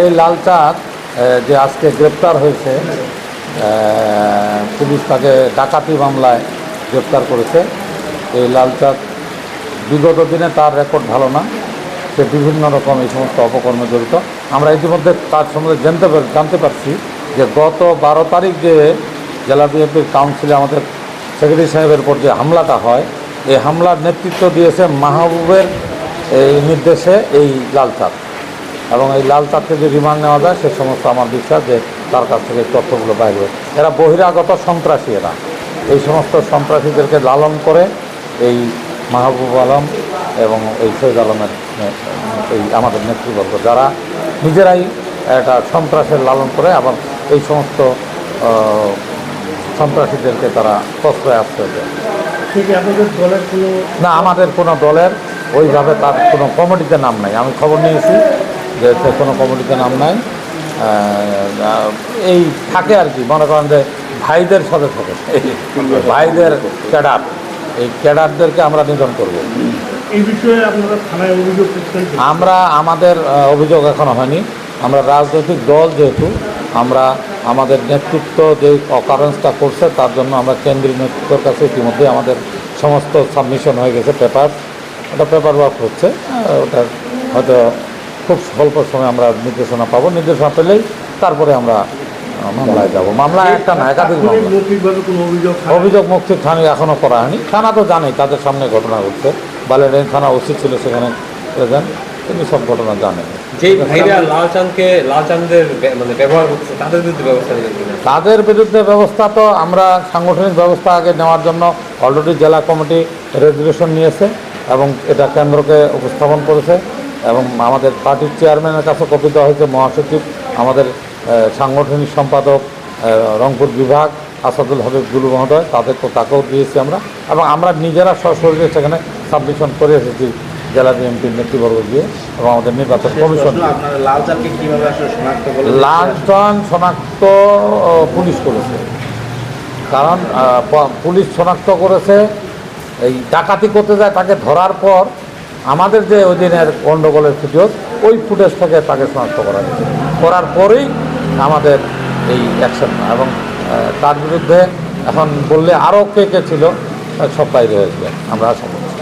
এই লাল চাঁদ যে আজকে গ্রেপ্তার হয়েছে পুলিশ তাকে ডাকাতি মামলায় গ্রেপ্তার করেছে। এই লাল চাঁদ বিগত দিনে তার রেকর্ড ভালো না, সে বিভিন্ন রকম এই সমস্ত অপকর্মে জড়িত। আমরা ইতিমধ্যে তার সম্বন্ধে জানতে জানতে পারছি যে গত বারো তারিখ যে জেলা বিএনপির কাউন্সিলে আমাদের সেক্রেটারি সাহেবের উপর যে হামলাটা হয়, এই হামলার নেতৃত্ব দিয়েছে মাহবুবের এই নির্দেশে এই লাল চাঁদ। এবং এই লাল চাঁদকে যে রিমান্ড নেওয়া যায় সে সমস্ত আমার বিশ্বাস যে তার কাছ থেকে তথ্যগুলো বাইরে হবে। এরা বহিরাগত সন্ত্রাসী এরা এই সমস্ত সন্ত্রাসীদেরকে লালন করে এই মাহবুব আলম এবং এই সৈয়দ আলমের এই আমাদের নেতৃবর্গ যারা নিজেরাই একটা সন্ত্রাসের লালন করে আবার এই সমস্ত সন্ত্রাসীদেরকে তারা প্রশ্রয় আশ্রয় দেয় না আমাদের কোনো দলের ওইভাবে তার কোনো কমিটিতে নাম নাই আমি খবর নিয়েছি যে সে কোনো কমিটিতে নাম নাই। এই থাকে আর কি মনে করেন যে ভাইদের সাথে থাকে। ভাইদের ক্যাডার এই ক্যাডারদেরকে আমরা নিধন করব। এই বিষয়ে আপনারা থানায় অভিযোগ আমরা আমাদের অভিযোগ এখনও হয়নি। আমরা রাজনৈতিক দল যেহেতু আমরা আমাদের নেতৃত্ব যে অকারেন্সটা করছে তার জন্য আমরা কেন্দ্রীয় নেতৃত্বের কাছে ইতিমধ্যে আমাদের সমস্ত সাবমিশন হয়ে গেছে পেপার ওটা পেপার ওয়ার্ক হচ্ছে ওটা হয়তো খুব স্বল্প সময় আমরা নির্দেশনা পাবো। নির্দেশনা পেলেই তারপরে আমরা মামলায় যাব। মামলা একটা না একাধিক অভিযোগ থানায়- অভিযোগ মুক্তির থানা এখনও করা হয়নি। থানা তো জানেই তাদের সামনে ঘটনা ঘটছে। বালেডাইন থানা ওসি ছিল সেখানে প্রেজেন্ট তিনি সব ঘটনা জানেন। যেই ভাইরা লালচাঁদকে লালচাঁদের মানে ব্যবহার করছে তাদের বিরুদ্ধে ব্যবস্থা তাদের বিরুদ্ধে ব্যবস্থা তো আমরা সাংগঠনিক ব্যবস্থা আগে নেওয়ার জন্য অলরেডি জেলা কমিটি রেজুলেশন নিয়েছে এবং এটা কেন্দ্রকে উপস্থাপন করেছে। এবং আমাদের পার্টির চেয়ারম্যানের কাছে কপি দেওয়া হয়েছে মহাসচিব আমাদের সাংগঠনিক সম্পাদক রংপুর বিভাগ আসাদুল হবিব গুরু মহোদয় তাদেরকে তাকেও দিয়েছি আমরা। এবং আমরা নিজেরা সশরীরে সেখানে সাবমিশন করে এসেছি জেলা বিএনপির নেতৃবর্গ দিয়ে এবং আমাদের নির্বাচন কমিশন লালটন শনাক্ত পুলিশ করেছে। কারণ পুলিশ শনাক্ত করেছে এই ডাকাতি করতে যায় তাকে ধরার পর আমাদের যে ওই দিনের গণ্ডগোলের ফুটেজ ওই ফুটেজ থেকে তাকে শনাক্ত করা হয়েছে। করার পরেই আমাদের এই অ্যাকশন এবং তার বিরুদ্ধে এখন বললে আরও কে কে ছিল সব বাইরে হয়েছে। আমরা আশা করছি।